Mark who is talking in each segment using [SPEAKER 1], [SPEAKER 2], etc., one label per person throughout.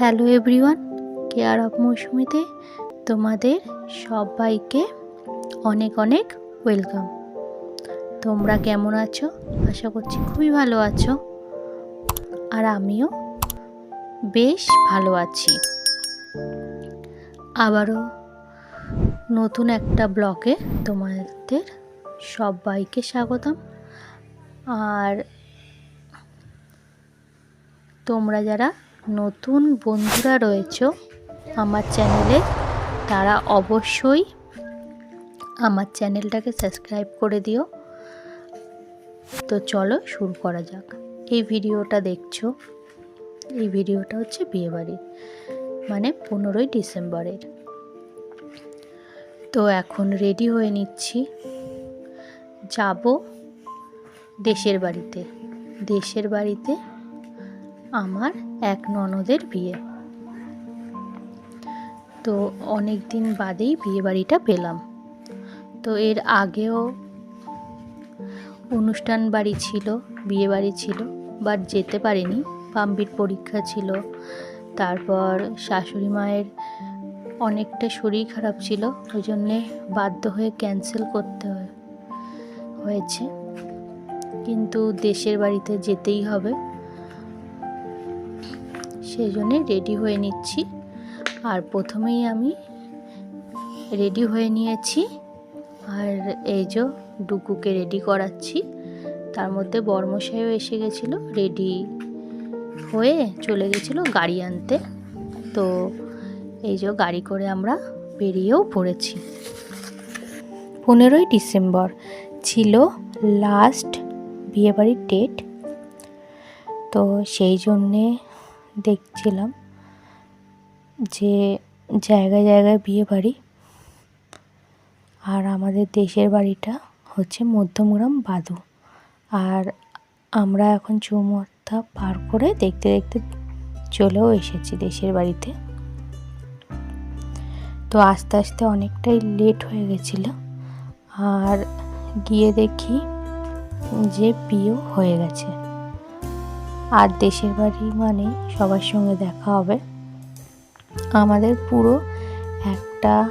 [SPEAKER 1] Hello everyone, care of মৌসুমিতে তোমাদের সবাইকে অনেক অনেক ওয়েলকাম। তোমরা কেমন আছো? আশা করছি খুবই ভালো আছো। আর আমিও বেশ ভালো আছি। আবারও নতুন একটা ব্লকে তোমাদের সবাইকে স্বাগতম। আর তোমরা যারা নতুন বন্ধুরা রয়েছো আমার চ্যানেলে, তারা অবশ্যই আমার চ্যানেলটাকে সাবস্ক্রাইব করে দিও। তো চলো শুরু করা যাক। এই ভিডিওটা দেখছ, এই ভিডিওটা হচ্ছে বিয়েবাড়ির মানে পনেরোই ডিসেম্বরের। তো এখন রেডি হয়ে নিচ্ছি। যাব দেশের বাড়িতে দেশের বাড়িতে আমার এক ননদের বিয়ে। তো অনেক দিন বাদেই বিয়ে বাড়িটা পেলাম। তো এর আগেও অনুষ্ঠান বাড়ি ছিল বিয়ে বাড়ি ছিল বাট যেতে পারিনি। পাম্পির পরীক্ষা ছিল, তারপর শাশুড়ি মায়ের অনেকটা শরীর খারাপ ছিল, ওই জন্যে বাধ্য হয়ে ক্যান্সেল করতে হয়- হয়েছে। কিন্তু দেশের বাড়িতে যেতেই হবে। সেই জন্যে রেডি হয়ে নিচ্ছি। আর প্রথমেই আমি রেডি হয়ে নিয়েছি। আর এই যে ডুকুকে রেডি করাচ্ছি। তার মধ্যে বর্মশাইও এসে গেছিল রেডি হয়ে চলে গেছিল গাড়ি আনতে। তো এই যে গাড়ি করে আমরা বেরিয়েও পড়েছি। পনেরোই ডিসেম্বর ছিল লাস্ট বিয়েবাড়ির ডেট তো সেই জন্যে দেখছিলাম যে জায়গায় জায়গায় বিয়ে বাড়ি। আর আমাদের দেশের বাড়িটা হচ্ছে মধ্যমগ্রাম বাদু। আর আমরা এখন চৌমাথা পার করে দেখতে দেখতে চলেও এসেছি দেশের বাড়িতে। তো আস্তে আস্তে অনেকটাই লেট হয়ে গেছিল। আর গিয়ে দেখি যে বিয়েও হয়ে গেছে। আর দেশের বাড়ি মানে সবার সঙ্গে দেখা হবে। আমাদের পুরো একটা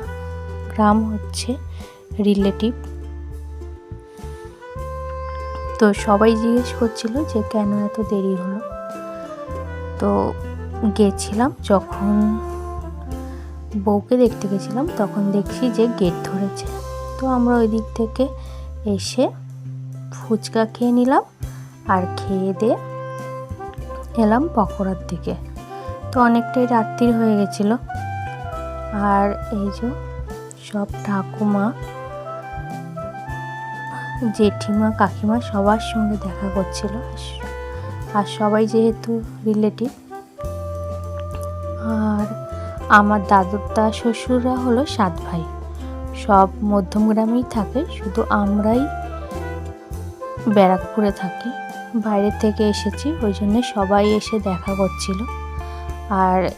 [SPEAKER 1] গ্রাম হচ্ছে রিলেটিভ। তো সবাই জিজ্ঞেস করছিল যে কেন এত দেরি হলো? তো গেছিলাম যখন বউকে দেখতে গেছিলাম, তখন দেখছি যে গেট ধরেছে। তো আমরা ওই দিক থেকে এসে ফুচকা খেয়ে নিলাম আর খেয়ে দিয়ে এলাম পকোড়ার দিকে। তো অনেকটাই রাত্রির হয়ে গেছিল। আর এই যে সব ঠাকুমা, জেঠিমা, কাকিমা সবার সঙ্গে দেখা করছিল। আর সবাই যেহেতু রিলেটিভ আর আমার দাদুরদা, শ্বশুররা হলো সাত ভাই। সব মধ্যমগ্রামেই থাকে, শুধু আমরাই ব্যারাকপুরে থাকি। বাইরে থেকে এসেছি, ওই জন্য সবাই এসে দেখা করছিল। আর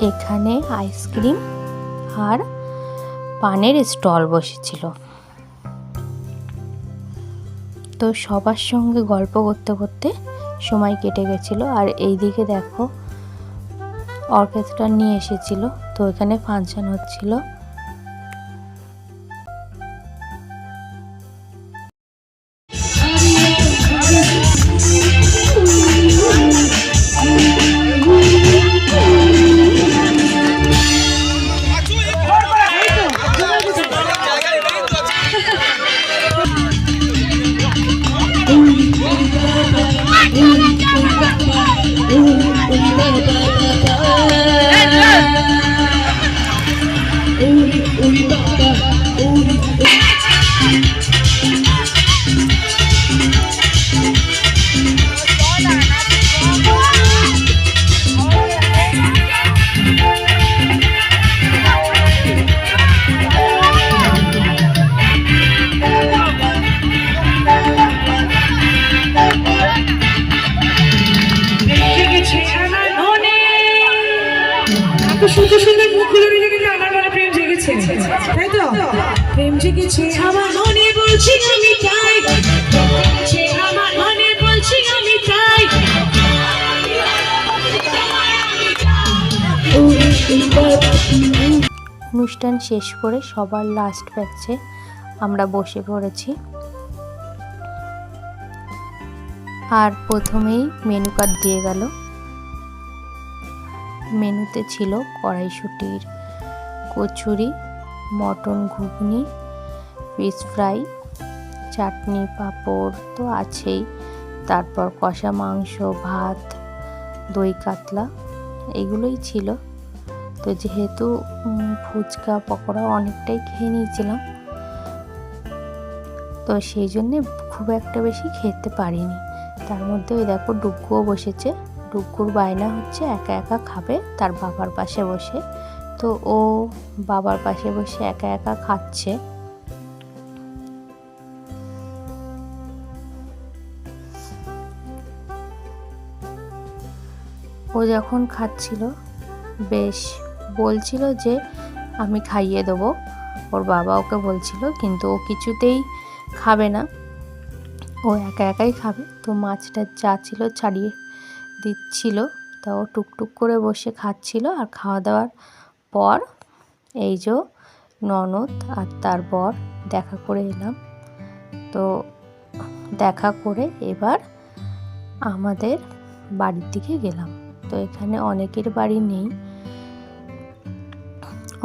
[SPEAKER 1] এখানে আইসক্রিম আর পানের স্টল বসেছিল। তো সবার সঙ্গে গল্প করতে করতে সময় কেটে গেছিল। আর এইদিকে দেখো, অর্কেস্ট্রা নিয়ে এসেছিল। তো এখানে ফাংশন হচ্ছিল।
[SPEAKER 2] সুন্দর সুন্দর মুখগুলো কিন্তু আমার মনে প্রেম জেগেছে। তাই তো? প্রেম জেগেছে। আমার মনে বলছি আমি
[SPEAKER 1] অনুষ্ঠান শেষ করে সবার লাস্ট ব্যাচে আমরা বসে পড়েছি। আর প্রথমেই মেনু কার্ড দিয়ে গেল। মেনুতে ছিল কড়াইশুটির kachori, mutton ghugni, fish fry, chutney, papad তো আছেই। তারপর কষা মাংস, ভাত, দই কাতলা, এগুলোই ছিল। তো যেহেতু ফুচকা, পকোড়া অনেকটাই খেয়ে নিয়েছিলাম, তো সেই জন্যে খুব একটা বেশি খেতে পারিনি। তার মধ্যে ওই দেখো ডুগ্গুও বসেছে। ডুগ্গুর বায়না হচ্ছে, একা একা খাবে, তার বাবার পাশে বসে। তো ও বাবার পাশে বসে একা একা খাচ্ছে। ও যখন খাচ্ছিল, বেশ বলছিল যে, আমি খাইয়ে দেবো। ওর বাবা ওকে বলছিল, কিন্তু ও কিছুতেই খাবে না। ও একা একাই খাবে। তো মাছটা যা ছিল ছাড়িয়ে দিচ্ছিল। তা ও টুকটুক করে বসে খাচ্ছিল আর খাওয়া দাওয়ার পর এই যে ননদ আর তার বর দেখা করে এলাম। তো দেখা করে এবার আমাদের বাড়ির দিকে গেলাম। তো এখানে অনেকের বাড়ি নেই।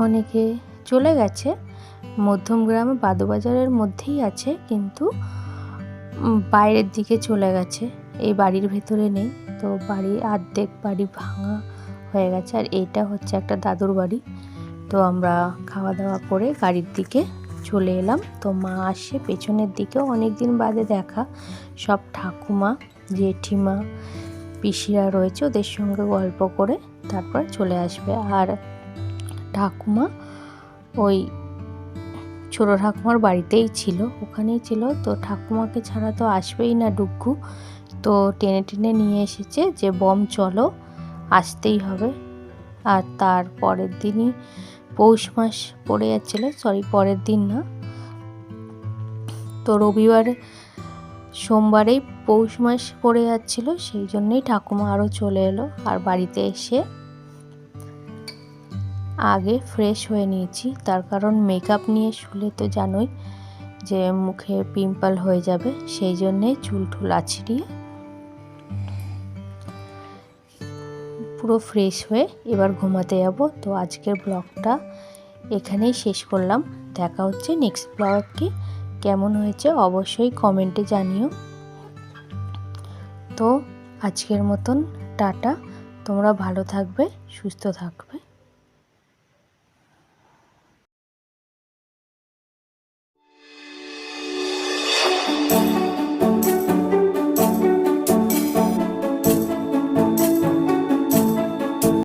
[SPEAKER 1] অনেকে চলে গেছে। মধ্যমগ্রামে বাদুবাজারের মধ্যেই আছে, কিন্তু বাইরের দিকে চলে গেছে। এই বাড়ির ভেতরে নেই। তো বাড়ি আর্ধেক বাড়ি ভাঙা হয়ে গেছে। আর এটা হচ্ছে একটা দাদুর বাড়ি। তো আমরা খাওয়া দাওয়া করে গাড়ির দিকে চলে এলাম। তো মা আসে পেছনের দিকেও অনেক দিন বাদে দেখা। সব ঠাকুমা, জেঠিমা, পিসিরা রয়েছে ওদের সঙ্গে গল্প করে তারপর চলে আসবে। আর ঠাকুমা ওই ছোটো ঠাকুমার বাড়িতেই ছিল, ওখানেই ছিল। তো ঠাকুমাকে ছাড়া তো আসবেই না ডুগ্গু তো টেনে টেনে নিয়ে এসেছে যে, বম, চলো, আসতেই হবে। আর তার পরের দিনই পৌষ মাস পড়ে যাচ্ছিল সরি পরের দিন না। তো রবিবার সোমবারেই পৌষ মাস পড়ে যাচ্ছিল, সেই জন্যই ঠাকুমা আরও চলে এলো আর বাড়িতে এসে আগে ফ্রেশ হয়ে নিয়েছি। তার কারণ মেকআপ নিয়ে শুলে তো জানোই যে, মুখে পিম্পল হয়ে যাবে, সেই জন্যে চুল টুল আছড়িয়ে পুরো ফ্রেশ হয়ে এবার ঘুমাতে যাব। তো আজকের ব্লগটা এখানেই শেষ করলাম। দেখা হচ্ছে নেক্সট ব্লগটি কেমন হয়েছে অবশ্যই কমেন্টে জানিও। তো আজকের মতন টাটা। তোমরা ভালো থাকবে, সুস্থ থাকবে।